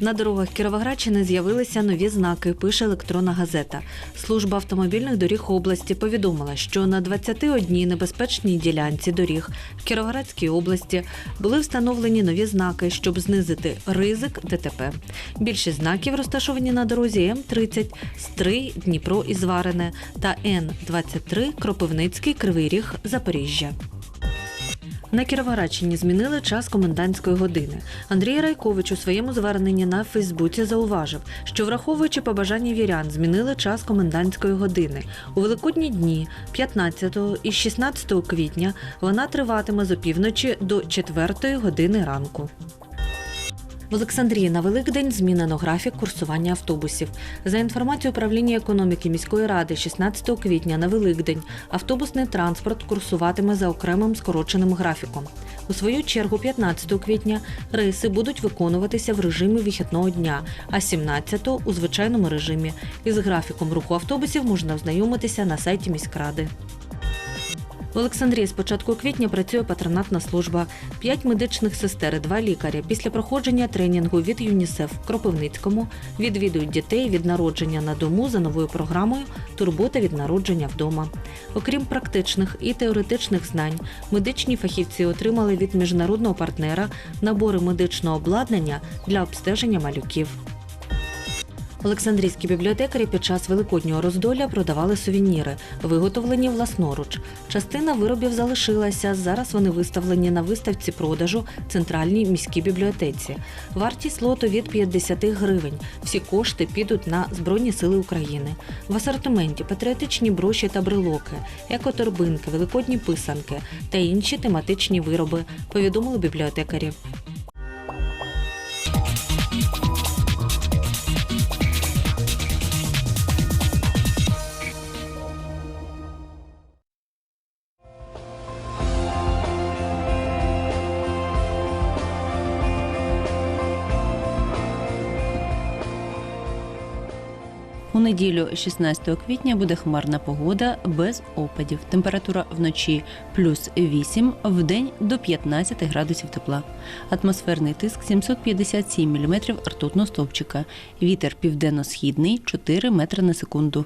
На дорогах Кіровоградщини з'явилися нові знаки, пише електронна газета. Служба автомобільних доріг області повідомила, що на 21 небезпечній ділянці доріг в Кіровоградській області були встановлені нові знаки, щоб знизити ризик ДТП. Більшість знаків розташовані на дорозі М30 Стрий, Дніпро і Зварине та Н23 Кропивницький Кривий Ріг Запоріжжя. На Кіровоградщині змінили час комендантської години. Андрій Райкович у своєму зверненні на Фейсбуці зауважив, що враховуючи побажання вірян, змінили час комендантської години. У великодні дні 15 і 16 квітня вона триватиме з опівночі до 4 години ранку. В Олександрії на Великдень змінено графік курсування автобусів. За інформацією управління економіки міської ради, 16 квітня на Великдень автобусний транспорт курсуватиме за окремим скороченим графіком. У свою чергу, 15 квітня рейси будуть виконуватися в режимі вихідного дня, а 17 у звичайному режимі. Із графіком руху автобусів можна ознайомитися на сайті міськради. В Олександрії з початку квітня працює патронатна служба. П'ять медичних сестер, два лікаря після проходження тренінгу від ЮНІСЕФ в Кропивницькому відвідують дітей від народження на дому за новою програмою Турбота від народження вдома. Окрім практичних і теоретичних знань, медичні фахівці отримали від міжнародного партнера набори медичного обладнання для обстеження малюків. Олександрійські бібліотекарі під час великоднього роздолля продавали сувеніри, виготовлені власноруч. Частина виробів залишилася. Зараз вони виставлені на виставці продажу центральній міській бібліотеці. Вартість лоту від 50 гривень. Всі кошти підуть на Збройні Сили України. В асортименті патріотичні броші та брелоки, екоторбинки, великодні писанки та інші тематичні вироби. Повідомили бібліотекарі. У неділю, 16 квітня, буде хмарна погода без опадів. Температура вночі плюс 8, в день до 15 градусів тепла. Атмосферний тиск 757 мм ртутного стовпчика. Вітер південно-східний 4 метри на секунду.